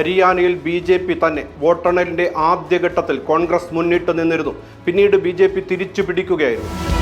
ഹരിയാനയിൽ B J P തന്നെ വോട്ടെണ്ണലിന്റെ ആദ്യഘട്ടത്തിൽ കോൺഗ്രസ് മുന്നിട്ട് നിന്നിരുന്നു. പിന്നീട് ബി ജെ പി തിരിച്ചു പിടിക്കുകയായിരുന്നു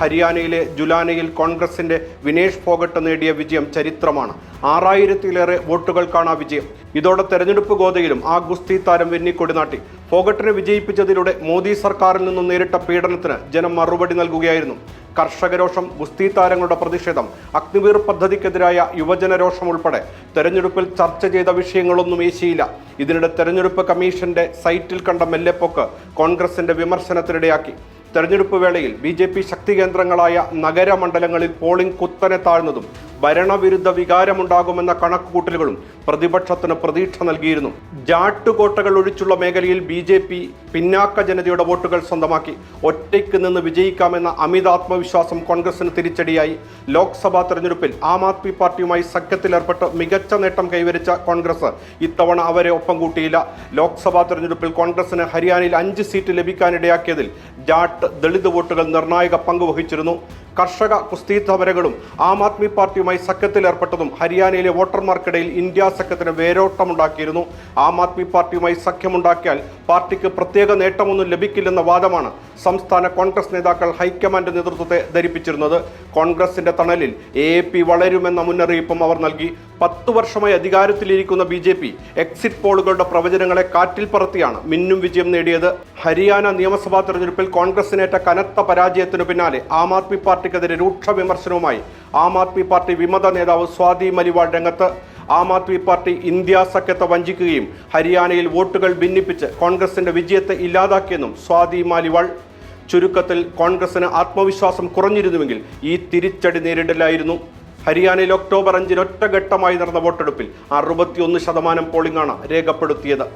ഹരിയാനയിലെ ജുലാനയിൽ കോൺഗ്രസിന്റെ വിനേഷ് ഫോഗട്ട് നേടിയ വിജയം ചരിത്രമാണ്. ആറായിരത്തിലേറെ വോട്ടുകൾക്കാണ് ആ വിജയം. ഇതോടെ തെരഞ്ഞെടുപ്പ് ഗോതയിലും ആ ഗുസ്തി താരം വെന്നിക്കൊടിനാട്ടി ഫോഗട്ടിനെ വിജയിപ്പിച്ചതിലൂടെ മോദി സർക്കാരിൽ നിന്നും നേരിട്ട പീഡനത്തിന് ജനം മറുപടി നൽകുകയായിരുന്നു. കർഷകരോഷം ഗുസ്തി താരങ്ങളുടെ പ്രതിഷേധം അഗ്നിവീർ പദ്ധതിക്കെതിരായ യുവജനരോഷം ഉൾപ്പെടെ തെരഞ്ഞെടുപ്പിൽ ചർച്ച ചെയ്ത വിഷയങ്ങളൊന്നും ഏശിയില്ല. ഇതിനിടെ തെരഞ്ഞെടുപ്പ് കമ്മീഷന്റെ സൈറ്റിൽ കണ്ട മെല്ലെപ്പൊക്ക് കോൺഗ്രസിന്റെ വിമർശനത്തിനിടയാക്കി. തെരഞ്ഞെടുപ്പ് വേളയിൽ ബി ശക്തി കേന്ദ്രങ്ങളായ നഗരമണ്ഡലങ്ങളിൽ പോളിംഗ് കുത്തനെ താഴ്ന്നതും ഭരണവിരുദ്ധ വികാരമുണ്ടാകുമെന്ന കണക്കുകൂട്ടലുകളും പ്രതിപക്ഷത്തിന് പ്രതീക്ഷ നൽകിയിരുന്നു. ജാട്ടുകോട്ടകൾ ഒഴിച്ചുള്ള മേഖലയിൽ ബി ജെ പി പിന്നാക്ക ജനതയുടെ വോട്ടുകൾ സ്വന്തമാക്കി. ഒറ്റയ്ക്ക് നിന്ന് വിജയിക്കാമെന്ന അമിത ആത്മവിശ്വാസം കോൺഗ്രസിന് തിരിച്ചടിയായി. ലോക്സഭാ തെരഞ്ഞെടുപ്പിൽ ആം ആദ്മി പാർട്ടിയുമായി സഖ്യത്തിലേർപ്പെട്ട് മികച്ച നേട്ടം കൈവരിച്ച കോൺഗ്രസ് ഇത്തവണ അവരെ ഒപ്പം കൂട്ടിയില്ല. ലോക്സഭാ തെരഞ്ഞെടുപ്പിൽ കോൺഗ്രസിന് ഹരിയാനയിൽ അഞ്ച് സീറ്റ് ലഭിക്കാനിടയാക്കിയതിൽ ജാട്ട് ദളിത് വോട്ടുകൾ നിർണായക പങ്ക് വഹിച്ചിരുന്നു. കർഷക കുസ്തി സമരങ്ങളും ആം ആദ്മി പാർട്ടിയുമായി സഖ്യത്തിലേർപ്പെട്ടതും ഹരിയാനയിലെ വോട്ടർമാർക്കിടയിൽ ഇന്ത്യ സഖ്യത്തിന് വേരോട്ടമുണ്ടാക്കിയിരുന്നു. ആം ആദ്മി പാർട്ടിയുമായി സഖ്യമുണ്ടാക്കിയാൽ പാർട്ടിക്ക് പ്രത്യേക നേട്ടമൊന്നും ലഭിക്കില്ലെന്ന വാദമാണ് സംസ്ഥാന കോൺഗ്രസ് നേതാക്കൾ ഹൈക്കമാൻഡ് നേതൃത്വത്തെ ധരിപ്പിച്ചിരുന്നത്. കോൺഗ്രസിന്റെ തണലിൽ എ പി വളരുമെന്ന മുന്നറിയിപ്പും അവർ നൽകി. പത്തു വർഷമായി അധികാരത്തിലിരിക്കുന്ന ബി ജെ പി എക്സിറ്റ് പോളുകളുടെ പ്രവചനങ്ങളെ കാറ്റിൽ പറത്തിയാണ് മിന്നും വിജയം നേടിയത്. ഹരിയാന നിയമസഭാ തെരഞ്ഞെടുപ്പിൽ കോൺഗ്രസിനേറ്റ കനത്ത പരാജയത്തിനു പിന്നാലെ ആം ആദ്മി പാർട്ടിക്കെതിരെ രൂക്ഷ വിമർശനവുമായി ആം ആദ്മി പാർട്ടി വിമത നേതാവ് സ്വാതി മലിവാൾ രംഗത്ത് ആം ആദ്മി പാർട്ടി ഇന്ത്യ സഖ്യത്തെ വഞ്ചിക്കുകയും ഹരിയാനയിൽ വോട്ടുകൾ ഭിന്നിപ്പിച്ച് കോൺഗ്രസിന്റെ വിജയത്തെ ഇല്ലാതാക്കിയെന്നും സ്വാതി മാലിവാൾ. ചുരുക്കത്തിൽ കോൺഗ്രസിന് ആത്മവിശ്വാസം കുറഞ്ഞിരുന്നുവെങ്കിൽ ഈ തിരിച്ചടി നേരിടില്ലായിരുന്നു ഹരിയാനയിൽ ഒക്ടോബർ അഞ്ചിന് ഒറ്റഘട്ടമായി നടന്ന വോട്ടെടുപ്പിൽ അറുപത്തിയൊന്ന് ശതമാനം പോളിംഗാണ് രേഖപ്പെടുത്തിയത്.